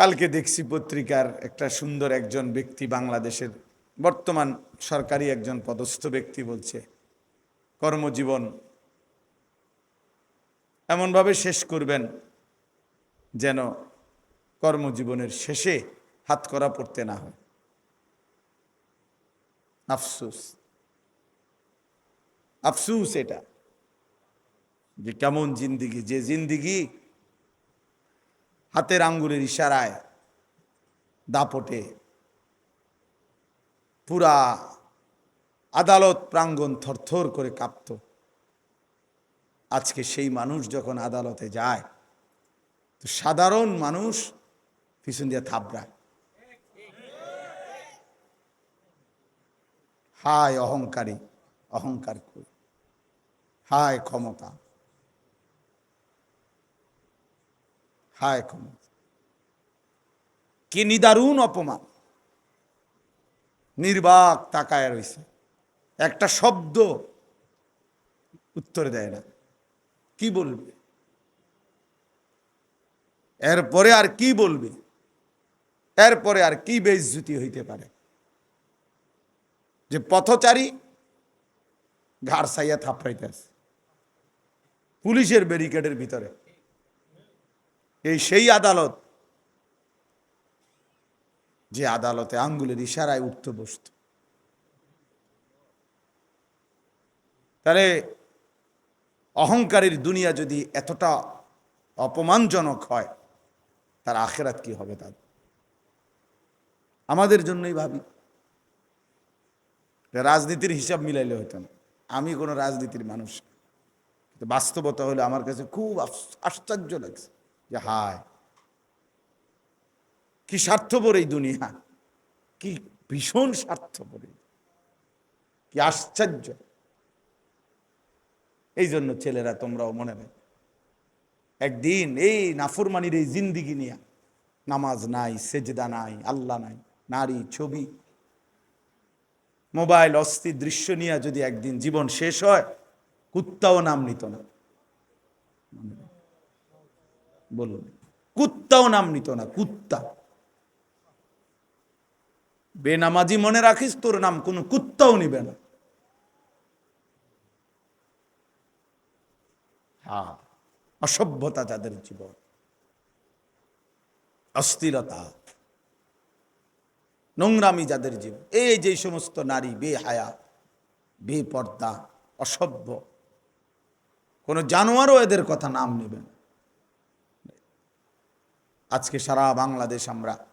কালকে দেখছি পত্রিকার একটা সুন্দর একজন ব্যক্তি বাংলাদেশের বর্তমান সরকারি একজন পদস্থ ব্যক্তি বলছে, কর্মজীবন এমনভাবে শেষ করবেন যেন কর্মজীবনের শেষে হাত করা পড়তে না হয়। আফসুস। আফসুস এটা যে কেমন জিন্দিগি, যে জিন্দিগি হাতের আঙ্গুলের ইশারায় দাপটে পুরা আদালত প্রাঙ্গণ থরথর করে কাঁপত। আজকে সেই মানুষ যখন আদালতে যায়, তো সাধারণ মানুষ পিছন দিয়ে থাবড়ায় হায় অহংকারী, অহংকার করি হায় ক্ষমতা। হায় ক্ষমতা কি নিদারুণ অপমান। নির্বাক তাকায় রয়েছে একটা শব্দ উত্তর দেয় না। কি বলবে? এরপরে আর কি বলবে? এরপরে আর কি বেইজ্জুতি হইতে পারে? যে পথচারী ঘাড় সাইয়া থাপড়াইতেছে। পুলিশের ব্যারিকেডের ভিতরে। এই সেই আদালত যে আদালতে আঙ্গুলের ইশারায় উঠত বসত। তাহলে অহংকারের দুনিয়া যদি এতটা অপমানজনক হয়, তার আখেরাত কি হবে তার? আমাদের জন্যই ভাবি। রাজনীতির হিসাব মিলাইলে হতো না। আমি কোনো রাজনীতির মানুষ বাস্তবতা হলে আমার কাছে খুব আশ্চর্য লাগছে। যে হায়, কি স্বার্থপর এই দুনিয়া, কি ভীষণ স্বার্থপর। কি আশ্চর্য এই জন্য ছেলেরা তোমরাও মনে রাখ, একদিন এই নাফরমানির এই জিন্দিগি নিয়ে নামাজ নাই, সেজদা নাই, আল্লাহ নাই, নারী ছবি, মোবাইল অস্থির দৃশ্য নিয়ে যদি একদিন জীবন শেষ হয়, কুত্তাও নাম নিত না বলুন। কুত্তাও নাম নিত না, কুত্তা। বেনামাজি মনে রাখিস তোর নাম, কোনো কুত্তাও নিবে না। অসভ্যতা যাদের জীবন। অস্থিরতা। নোংরামি যাদের জীবন। এই যে সমস্ত নারী, বেহায়া, বেপর্দা, অসভ্য, কোনো জানোয়ারও এদের কথা নাম নেবেন আজকে সারা বাংলাদেশ আমরা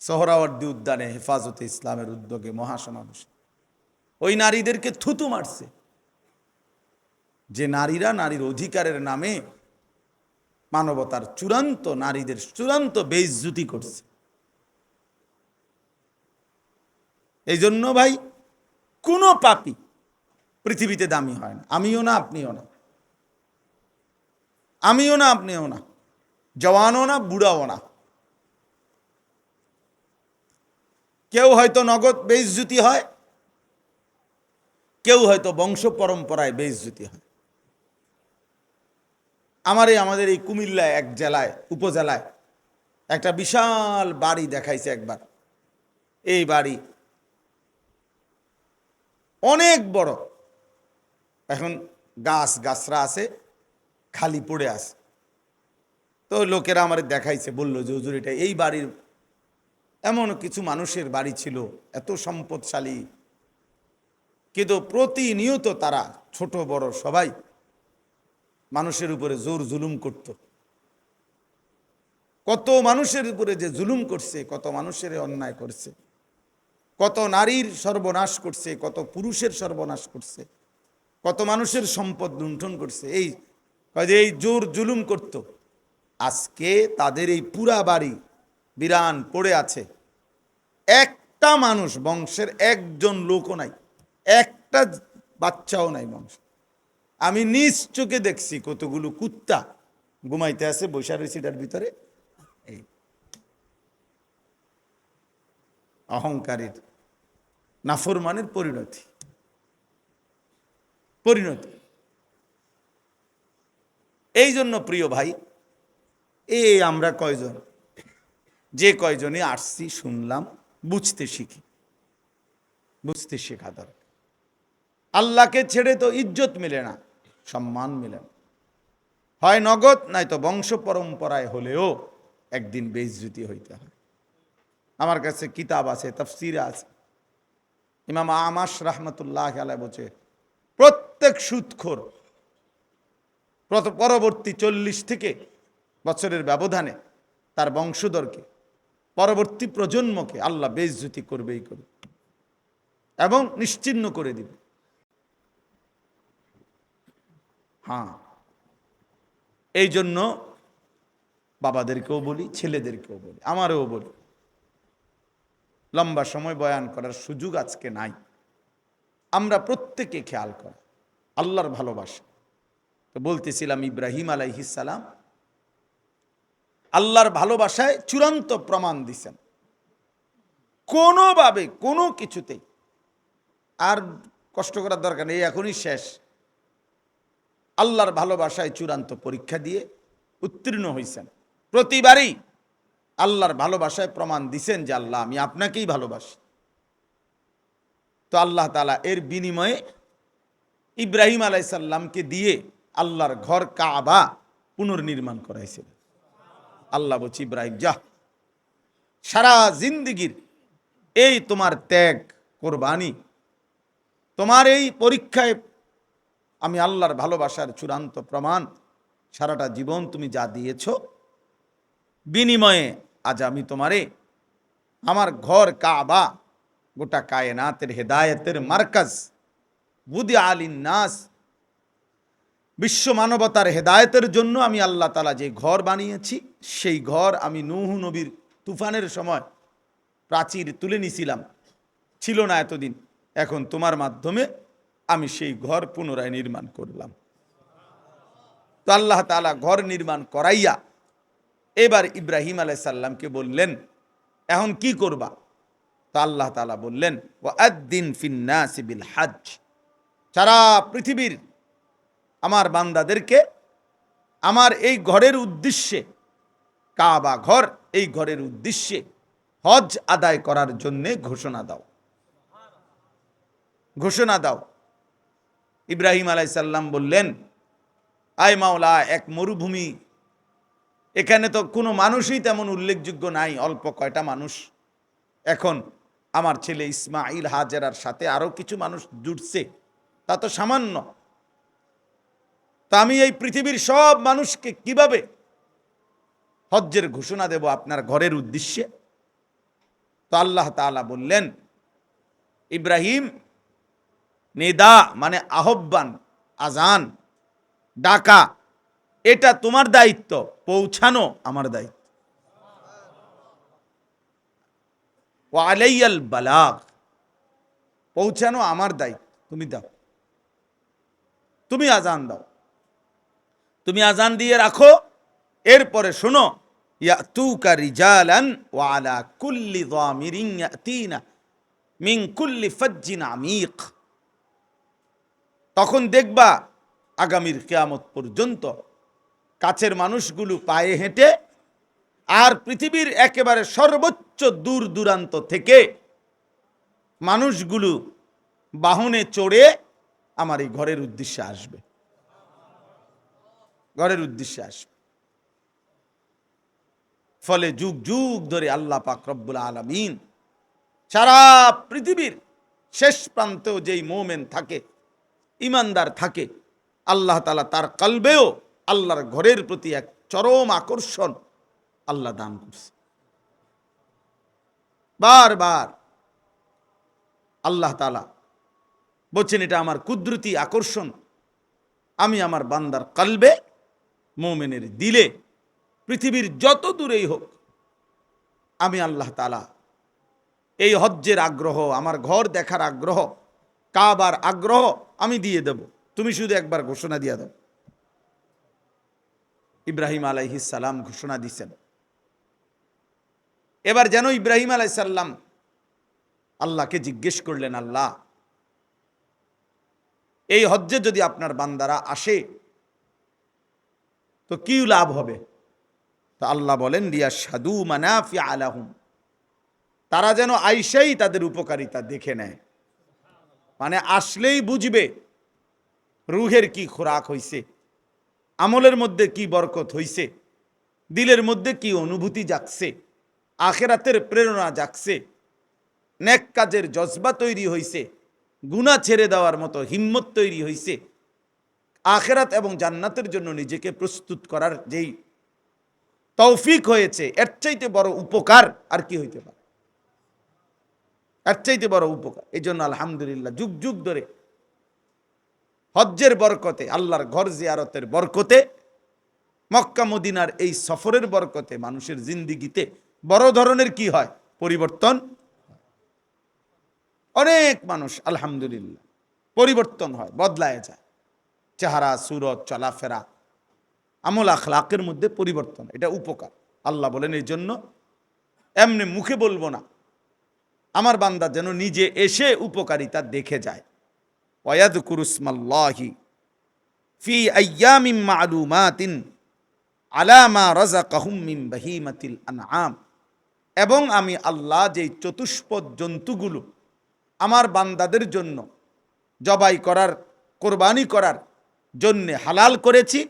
সোহরাওয়ার্দী উদ্যানে হেফাজতে ইসলামের উদ্যোগে মহাসমাবেশ। ওই নারীদেরকে থুতু মারছে। যে নারীরা নারীর অধিকারের নামে মানবতার চূড়ান্ত নারীদের চূড়ান্ত বেইজ্জুতি করছে। এই জন্য ভাই, কোনো পাপি পৃথিবীতে দামি হয় না। আমিও না, আপনিও না। আমিও না, আপনিও না। জওয়ানও না, বুড়াও না। কেউ হয়তো নগদ বেইজ্জুতি হয়, কেউ হয়তো বংশ পরম্পরায় বেইজ্জুতি হয়। আমার এই আমাদের এই কুমিল্লায় এক জেলায়, উপজেলায় একটা বিশাল বাড়ি দেখাইছে একবার। এই বাড়ি অনেক বড়। এখন গাছ, গাছরা আছে, খালি পড়ে আছে। তো লোকেরা আমার দেখাইছে, বলল যে, হুজুর, এটা এই বাড়ির এমন কিছু মানুষের বাড়ি ছিল, এত সম্পদশালী। কিন্তু প্রতিনিয়ত তারা, ছোট, বড় সবাই মানুষের উপরে জোর জুলুম করত। কত মানুষের উপরে যে জুলুম করছে, কত মানুষের অন্যায় করছে, কত নারীর সর্বনাশ করছে, কত পুরুষের সর্বনাশ করছে, কত মানুষের সম্পদ লুণ্ঠন করছে, এই এই জোর জুলুম করত। আজকে তাদের এই পুরা বাড়ি বিরান পড়ে আছে। একটা মানুষ বংশের একজন লোকও নাই, একটা বাচ্চাও নাই বংশ। আমি নিজ চোখে দেখছি কতগুলো কুত্তা ঘুমাইতে আছে বৈশা রয়েছে ভিতরে। এই অহংকারীর, নাফরমানের পরিণতি। পরিণতি। এই জন্য প্রিয় ভাই এই আমরা কয়জন? যে কয়জনে আসছি শুনলাম, বুঝতে শিখি। বুঝতে শেখা দরকার। আল্লাহকে ছেড়ে তো ইজ্জত মিলে না, সম্মান মিলে না। হয় নগদ নাই তো বংশ পরম্পরায় হলেও একদিন বেইজ্জতি হইতে হয়। আমার কাছে কিতাব আছে, তফসিরা আছে। ইমাম আমাস রহমতুল্লাহ আলাই বলছে, প্রত্যেক সুৎখোর পরবর্তী চল্লিশ থেকে বছরের ব্যবধানে তার বংশধরকে, পরবর্তী প্রজন্মকে আল্লাহ বেইজ্জতি করবেই করবে এবং নিশ্চিহ্ন করে দিবে। হ্যাঁ এই জন্য বাবাদেরকেও বলি, ছেলেদেরকেও বলি, আমারও বলি, লম্বা সময় বয়ান করার সুযোগ আজকে নাই। আমরা প্রত্যেকে খেয়াল করা, আল্লাহর ভালোবাসা। তো বলতেছিলাম ইব্রাহিম আলাইহিসালাম আল্লাহর ভালোবাসায় চূড়ান্ত প্রমাণ দিছেন। কোনোভাবে, কোনো কিছুতেই। আর কষ্ট করার দরকার নেই, এখনই শেষ। আল্লাহর ভালোবাসায় চূড়ান্ত পরীক্ষা দিয়ে উত্তীর্ণ হয়েছেন প্রতিবারই আল্লাহর ভালোবাসায় প্রমাণ দিছেন যে, আল্লাহ, আমি আপনাকেই ভালোবাসি। তো আল্লাহ তালা এর বিনিময়ে ইব্রাহিম আলাইসাল্লামকে দিয়ে আল্লাহর ঘর কাবা পুনর্নির্মাণ করাইছিলেন আল্লাহ বলছি, ইব্রাহিম যা সারা জিন্দিগির এই তোমার ত্যাগ, কোরবানি, তোমার এই পরীক্ষায় আমি আল্লাহর ভালোবাসার চূড়ান্ত প্রমাণ, সারাটা জীবন তুমি যা দিয়েছ, বিনিময়ে আজ আমি তোমারে, আমার ঘর কাবা, গোটা কায়নাতের হেদায়েতের মার্কাজ বুদি আলিন নাস বিশ্ব মানবতার হেদায়তের জন্য আমি আল্লাহ তালা যে ঘর বানিয়েছি, সেই ঘর আমি নূহ নবীর তুফানের সময় প্রাচীর তুলে নিছিলাম। ছিল না এতদিন। এখন তোমার মাধ্যমে আমি সেই ঘর পুনরায় নির্মাণ করলাম। তো আল্লাহ তালা ঘর নির্মাণ করাইয়া এবার ইব্রাহিম আলাইসাল্লামকে বললেন, এখন কি করবা? তো আল্লাহ তালা বললেন ও আদিন ফিন্নাসিবিল হাজ সারা পৃথিবীর আমার বান্দাদেরকে আমার এই ঘরের উদ্দেশ্যে, কাবা ঘর, এই ঘরের উদ্দেশ্যে হজ আদায় করার জন্যে ঘোষণা দাও। ঘোষণা দাও। ইব্রাহিম আলাইসাল্লাম বললেন, আয় মাওলা, এক মরুভূমি। এখানে তো কোনো মানুষই তেমন উল্লেখযোগ্য নাই, অল্প কয়টা মানুষ। এখন আমার ছেলে ইসমাইল হাজেরার সাথে আরও কিছু মানুষ জুটছে, তা তো সামান্য। তা আমি এই পৃথিবীর সব মানুষকে কীভাবে হজ্জের ঘোষণা দেব আপনার ঘরের উদ্দেশ্যে? তো আল্লাহ তাআলা বললেন, ইব্রাহিম, নেদা মানে আহ্বান আজান ডাকা, এটা তোমার দায়িত্ব, পৌঁছানো আমার দায়িত্ব। আলাইয়াল বালাগ, পৌঁছানো আমার দায়িত্ব, তুমি দাও। তুমি আজান দাও। তুমি আজান দিয়ে রাখো। এরপরে শোনো রিজালান কুল্লি কুল্লি তখন দেখবা আগামীর কেয়ামত পর্যন্ত কাছের মানুষগুলো পায়ে হেঁটে আর পৃথিবীর একেবারে সর্বোচ্চ দূর দূরান্ত থেকে মানুষগুলো বাহনে চড়ে আমার এই ঘরের উদ্দেশ্যে আসবে। ঘরের উদ্দেশ্যে আসবে। ফলে যুগ যুগ ধরে আল্লাহ পাক রব্বুল আলমিন সারা পৃথিবীর শেষ প্রান্তেও যেই মোমেন থাকে ইমানদার থাকে, আল্লাহ তালা তার কালবেও আল্লাহর ঘরের প্রতি এক চরম আকর্ষণ আল্লাহ দান করছে। বারবার আল্লাহ তালা বলছেন, এটা আমার কুদরতি আকর্ষণ। আমি আমার বান্দার কালবে মোমেনের দিলে পৃথিবীর যত দূরেই হোক, আমি আল্লাহ তালা এই হজ্জের আগ্রহ, আমার ঘর দেখার আগ্রহ, কাবার আগ্রহ আমি দিয়ে দেব। তুমি শুধু একবার ঘোষণা দিয়ে দাও। ইব্রাহিম সালাম ঘোষণা দিচ্ছেন এবার যেন ইব্রাহিম আলাইসাল্লাম আল্লাহকে জিজ্ঞেস করলেন, আল্লাহ, এই হজ্জে যদি আপনার বান্দারা আসে তো কি লাভ হবে? তো আল্লাহ বলেন লিয়া সাদু মানাফি আলাহুম তারা যেন আইসাই তাদের উপকারিতা দেখে নেয়। মানে আসলেই বুঝবে রুহের কি খোরাক হইছে, আমলের মধ্যে কি বরকত হইছে, দিলের মধ্যে কি অনুভূতি জাগছে, আখেরাতের প্রেরণা জাগছে, নেক কাজের জজবা তৈরি হইছে গুণা ছেড়ে দেওয়ার মতো হিম্মত তৈরি হইছে আখেরাত এবং জান্নাতের জন্য নিজেকে প্রস্তুত করার যেই তৌফিক হয়েছে, এর চাইতে বড় উপকার আর কি হইতে পারে? এর চাইতে বড় উপকার। এই জন্য আলহামদুলিল্লাহ, যুগ যুগ ধরে হজ্জের বরকতে, আল্লাহর ঘর জিয়ারতের বরকতে, মক্কা মদিনার এই সফরের বরকতে মানুষের জিন্দিগিতে বড় ধরনের কি হয়? পরিবর্তন অনেক মানুষ, আলহামদুলিল্লাহ, পরিবর্তন হয়, বদলায় যায়। চেহারা, সুরত, চলাফেরা। আমল আখলাকের মধ্যে পরিবর্তন, এটা উপকার। আল্লাহ বলেন, এই জন্য এমনি মুখে বলব না। আমার বান্দা যেন নিজে এসে উপকারিতা দেখে যায়। ওয়াদ কুরুসমাল্লাহি ফি আয়ামিম মালুমাতিন আলামা রাজাকাহুম মিন বাহিমাতিল আনআম। এবং আমি আল্লাহ যেই চতুষ্পদ জন্তুগুলো আমার বান্দাদের জন্য জবাই করার, কোরবানি করার জন্যে হালাল করেছি,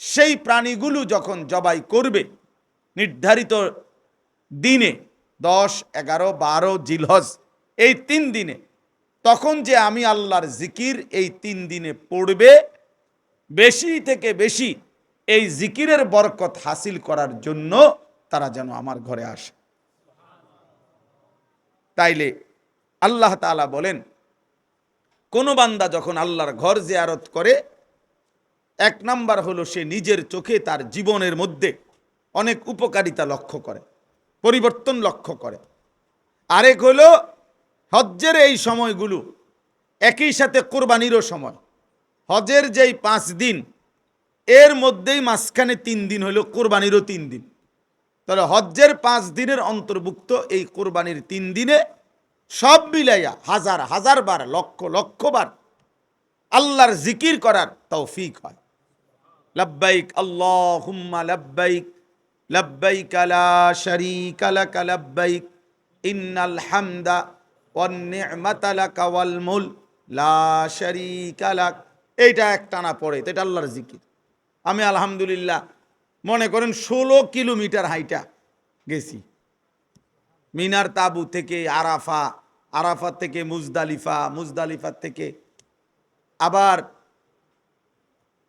সেই প্রাণীগুলো যখন জবাই করবে, নির্ধারিত দিনে দশ, এগারো, বারো জিলহজ, এই তিন দিনে, তখন যে আমি আল্লাহর জিকির এই তিন দিনে পড়বে, বেশি থেকে বেশি এই জিকিরের বরকত হাসিল করার জন্য তারা যেন আমার ঘরে আসে। তাইলে আল্লাহ তাআলা বলেন কোনো বান্দা যখন আল্লাহর ঘর জিয়ারত করে, এক নাম্বার হলো সে নিজের চোখে তার জীবনের মধ্যে অনেক উপকারিতা লক্ষ্য করে, পরিবর্তন লক্ষ্য করে। আরেক হলো হজ্জের এই সময়গুলো একই সাথে কোরবানিরও সময়। হজের যেই পাঁচ দিন, এর মধ্যেই মাঝখানে তিন দিন হলো কোরবানিরও তিন দিন। তাহলে হজ্জের পাঁচ দিনের অন্তর্ভুক্ত এই কোরবানির তিন দিনে সব মিলাইয়া হাজার হাজার বার, লক্ষ লক্ষ বার আল্লাহর জিকির করার তৌফিক হয়। লব্বাইক আল্লাহ হুম্মা লব্বাইক লব্বাইক লা শারীকা লাক লব্বাইক, ইন্নাল হামদা ওয়ান নি'মাতা লাক ওয়াল মুল লা শারীকা লাক। এইটা একটানা পড়ে তো এটা আল্লাহর জিকির। আমি আলহামদুলিল্লাহ মনে করেন ষোলো কিলোমিটার হাইটা গেছি। মিনার তাবু থেকে আরাফা আরাফাত থেকে মুজদালিফা, মুজদালিফার থেকে আবার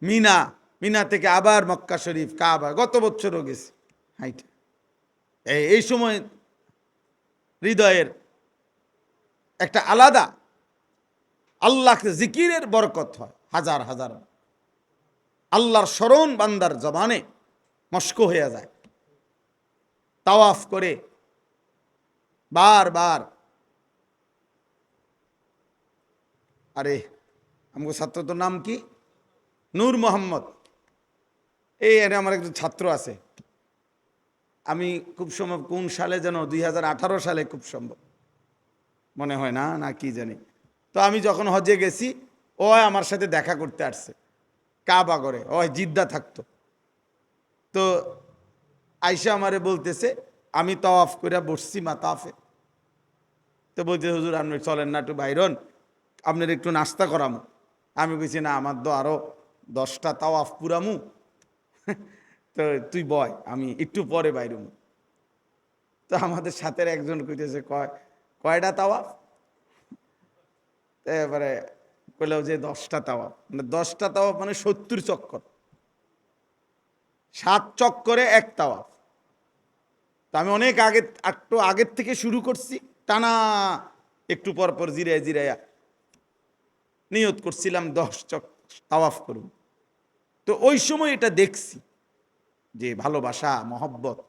মিনা মিনা থেকে আবার মক্কা শরীফ, কাবা, গত বছরও গেছি। হাইটা। এই এই সময় হৃদয়ের একটা আলাদা, আল্লাহকে জিকিরের বরকত হয়, হাজার হাজার। আল্লাহর স্মরণ বান্দার জবানে মস্ক হয়ে যায়। তাওয়াফ করে বারবার আরে আমগো ছাত্র তোর নাম কি? নূর মোহাম্মদ। এই এর আমার একজন ছাত্র আছে। আমি খুব সম্ভব কোন সালে যেন দুই হাজার আঠারো সালে খুব সম্ভব। মনে হয় না না কি জানি। তো আমি যখন হজে গেছি, ও আমার সাথে দেখা করতে আসছে। কাবা করে ও জিদ্দা থাকতো। তো আইসা আমারে বলতেছে আমি তওয়াফ করে বসছি মাতাফে। তো বলছে, হুজুর, আপনি চলেন না একটু বাইরন আপনার একটু নাস্তা করামু। আমি কইছি না, আমার তো আরও দশটা তাওয়াফ পুরামু। তো তুই বয়, আমি একটু পরে বাইরমু তো আমাদের সাথে একজন কইতেছে, কয়, কয়টা তাওয়াফ? এবারে কইলাম যে, দশটা তাওয়াফ। মানে দশটা তাওয়াফ মানে সত্তর চক্কর। সাত চক্করে এক তাওয়াফ। তো আমি অনেক আগে, একটু আগের থেকে শুরু করছি, টানা একটু পর পর জিরায় জিরাইয়া নিয়ত করছিলাম, দশ চক তাওয়াফ করব। তো ওই সময় এটা দেখছি যে ভালোবাসা, মহব্বত,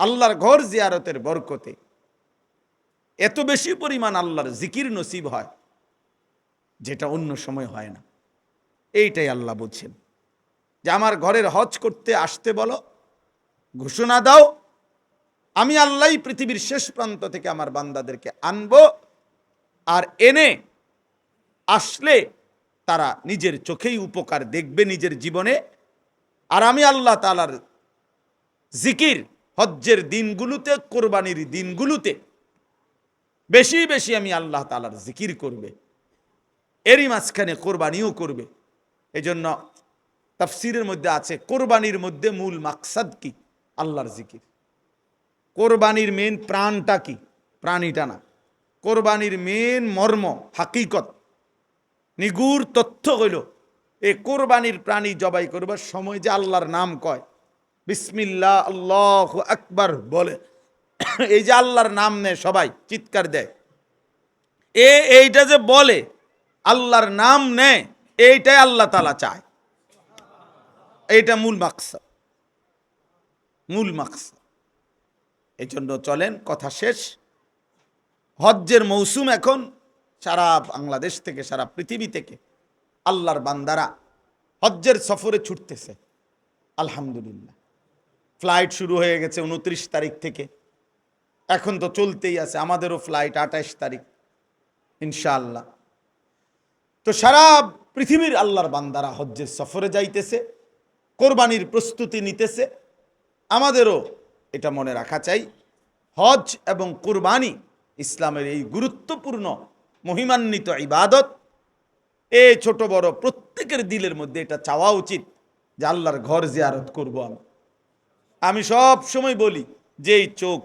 আল্লাহর ঘর জিয়ারতের বরকতে এত বেশি পরিমাণ আল্লাহর জিকির নসিব হয়, যেটা অন্য সময় হয় না। এইটাই আল্লাহ বলছেন যে, আমার ঘরের হজ করতে আসতে বলো, ঘোষণা দাও আমি আল্লাহ পৃথিবীর শেষ প্রান্ত থেকে আমার বান্দাদেরকে আনব আর এনে আসলে তারা নিজের চোখেই উপকার দেখবে নিজের জীবনে। আর আমি আল্লাহ তালার জিকির হজ্জের দিনগুলোতে, কোরবানির দিনগুলোতে বেশি বেশি আমি আল্লাহ তালার জিকির করবে। এরই মাঝখানে কোরবানিও করবে। এজন্য তাফসিরের মধ্যে আছে, কোরবানির মধ্যে মূল মাকসাদ কি? আল্লাহর জিকির। কোরবানির মেন প্রাণটা কি? প্রাণীটা না। কোরবানির মেন মর্ম, হাকিকত। নিগুর তথ্য হইল এই কোরবানির প্রাণী জবাই করবার সময় যে আল্লাহর নাম কয়। বিসমিল্লাহ, আল্লাহ আকবার বলে। এই যে আল্লাহর নাম নেয় সবাই, চিৎকার দেয়। এ এইটা যে বলে, আল্লাহর নাম নেয়, এইটাই আল্লাহ তালা চায়। এইটা মূল মাকসাদ। মূল মাকসাদ। এই জন্য চলেন, কথা শেষ। হজ্জের মৌসুম এখন সারা বাংলাদেশ থেকে, সারা পৃথিবী থেকে আল্লাহর বান্দারা হজ্জের সফরে ছুটতেছে। আলহামদুলিল্লাহ। ফ্লাইট শুরু হয়ে গেছে উনত্রিশ তারিখ থেকে। এখন তো চলতেই আছে, আমাদেরও ফ্লাইট আঠাইশ তারিখ, ইনশাআল্লাহ। তো সারা পৃথিবীর আল্লাহর বান্দারা হজ্জের সফরে যাইতেছে, কোরবানির প্রস্তুতি নিতেছে। আমাদেরও এটা মনে রাখা চাই। হজ এবং কুরবানি ইসলামের এই গুরুত্বপূর্ণ, মহিমান্বিত ইবাদত। এ ছোট বড় প্রত্যেকের দিলের মধ্যে এটা চাওয়া উচিত যে আল্লাহর ঘর জিয়ারত করব আমি। আমি সব সময় বলি যে এই চোখ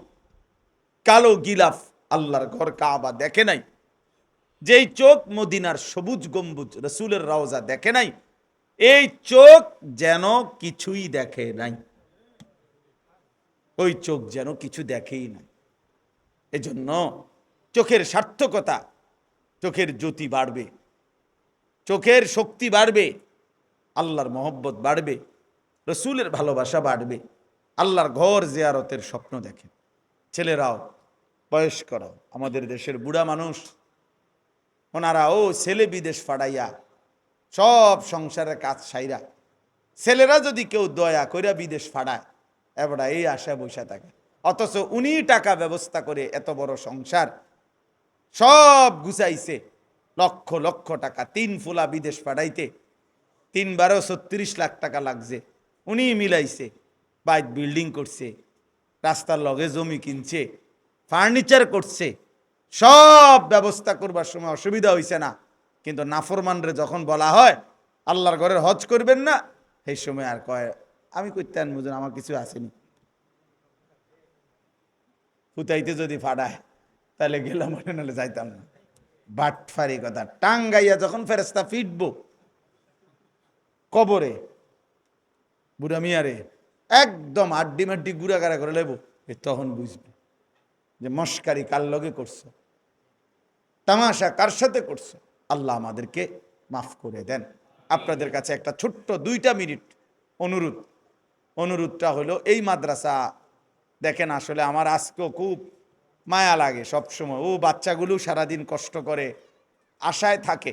কালো গিলাফ আল্লাহর ঘর কাবা দেখে নাই, যেই চোখ মদিনার সবুজ গম্বুজ রসুলের রওজা দেখে নাই, এই চোখ যেন কিছুই দেখে নাই। ওই চোখ যেন কিছু দেখেই নাই। এজন্য চোখের সার্থকতা, চোখের জ্যোতি বাড়বে, চোখের শক্তি বাড়বে, আল্লাহর মহব্বত বাড়বে, রসুলের ভালোবাসা বাড়বে, আল্লাহর ঘর জিয়ারতের স্বপ্ন দেখে। ছেলেরাও, বয়স্করাও, আমাদের দেশের বুড়া মানুষ ওনারা ও ছেলে বিদেশ ফাড়াইয়া সব সংসারের কাজ সাইরা। ছেলেরা যদি কেউ দয়া কইরা বিদেশ ফাড়ায় এবার এই আশা বসে থাকে। অথচ উনি টাকা ব্যবস্থা করে এত বড় সংসার, সব গুছাইছে, লক্ষ লক্ষ টাকা, তিন ফুলা বিদেশ পাঠাইতে, তিনবারও ছত্রিশ লাখ টাকা লাগছে। উনি মিলাইছে, বাইক বিল্ডিং করছে, রাস্তার লগে জমি কিনছে, ফার্নিচার করছে, সব ব্যবস্থা করবার সময় অসুবিধা হয়েছে না। কিন্তু নাফরমানরে যখন বলা হয়, আল্লাহর ঘরের হজ করবেন না, সেই সময় আর কয় আমি করতে আনব আমার কিছু আসেনি। ফুতাইতে যদি ফাড়ায়, তাহলে গেলাম নাহলে যাইতাম না। বাটফারি কথা। টাঙ্গাইয়া যখন ফেরেস্তা ফিটবো কবরে, বুড়া মিয়ারে, একদম আড্ডি মাড্ডি গুড়াগাড়া করে লেবো তখন বুঝবে যে মস্কারি কার লগে করছ? তামাশা কার সাথে করছ? আল্লাহ আমাদেরকে মাফ করে দেন। আপনাদের কাছে একটা ছোট্ট দুইটা মিনিট অনুরোধ। অনুরোধটা হলো, এই মাদ্রাসা, দেখেন আসলে আমার আজকেও খুব মায়া লাগে সবসময়। ও বাচ্চাগুলো সারাদিন কষ্ট করে আশায় থাকে।